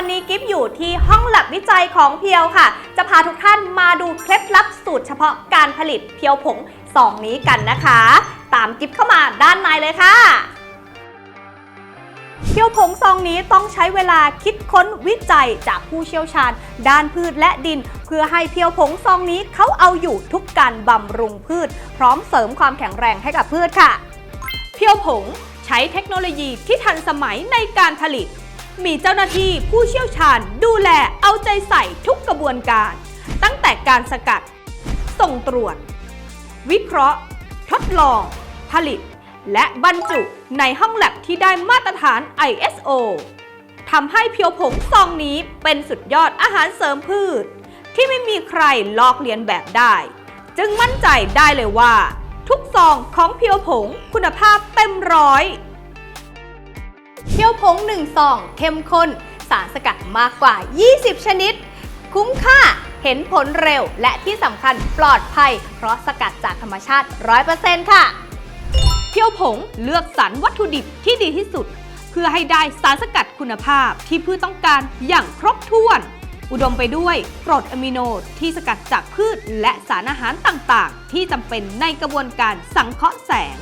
วันนี้กิฟอยู่ที่ห้องแลบวิจัยของเพียวค่ะ จะพาทุกท่านมาดูเคล็ดลับสูตรเฉพาะการผลิตเพียวผงซองนี้กันนะคะ ตามกิฟเข้ามาด้านในเลยค่ะเพียวผงซองนี้ต้องใช้เวลาคิดค้นวิจัยจากผู้เชี่ยวชาญ ด้านพืชและดิน เพื่อให้เพียวผงซองนี้เขาเอาอยู่ทุกการบำรุงพืช พร้อมเสริมความแข็งแรงให้กับพืชค่ะ เพียวผงใช้เทคโนโลยีที่ทันสมัยในการผลิต มีเจ้าหน้าที่ผู้เชี่ยวชาญดูแลเอาใจใส่ทุกกระบวนการ ตั้งแต่การสกัด ส่งตรวจ วิเคราะห์ ทดลอง ผลิต และบรรจุในห้องแลบที่ได้มาตรฐาน ISO ทำให้เพียวผงซองนี้เป็นสุดยอดอาหารเสริมพืช ที่ไม่มีใครลอกเลียนแบบได้ จึงมั่นใจได้เลยว่า ทุกซองของเพียวผงคุณภาพเต็มร้อย เพียวผง1ซองเข้มข้น สารสกัดมากกว่า 20 ชนิด คุ้มค่าเห็นผลเร็ว และที่สำคัญปลอดภัย เพราะสกัดจากธรรมชาติ 100%ค่ะ เพียวผงเลือกสรรวัตถุดิบที่ดีที่สุด เพื่อให้ได้สารสกัดคุณภาพที่พืชต้องการอย่างครบถ้วน อุดมไปด้วยกรดอะมิโนที่สกัดจากพืชและสารอาหารต่างๆ ที่จำเป็นในกระบวนการสังเคราะห์แสง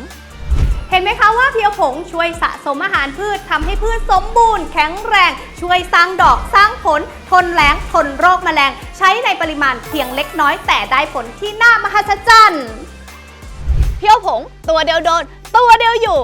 เห็นไหมคะว่าเพียวผงช่วยสะสมอาหารพืชทำให้พืชสมบูรณ์แข็งแรง ช่วยสร้างดอกสร้างผล ทนแรงทนโรคแมลง ใช้ในปริมาณเพียงเล็กน้อยแต่ได้ผลที่น่ามหัศจรรย์เพียวผงตัวเดียวโดน ตัวเดียวอยู่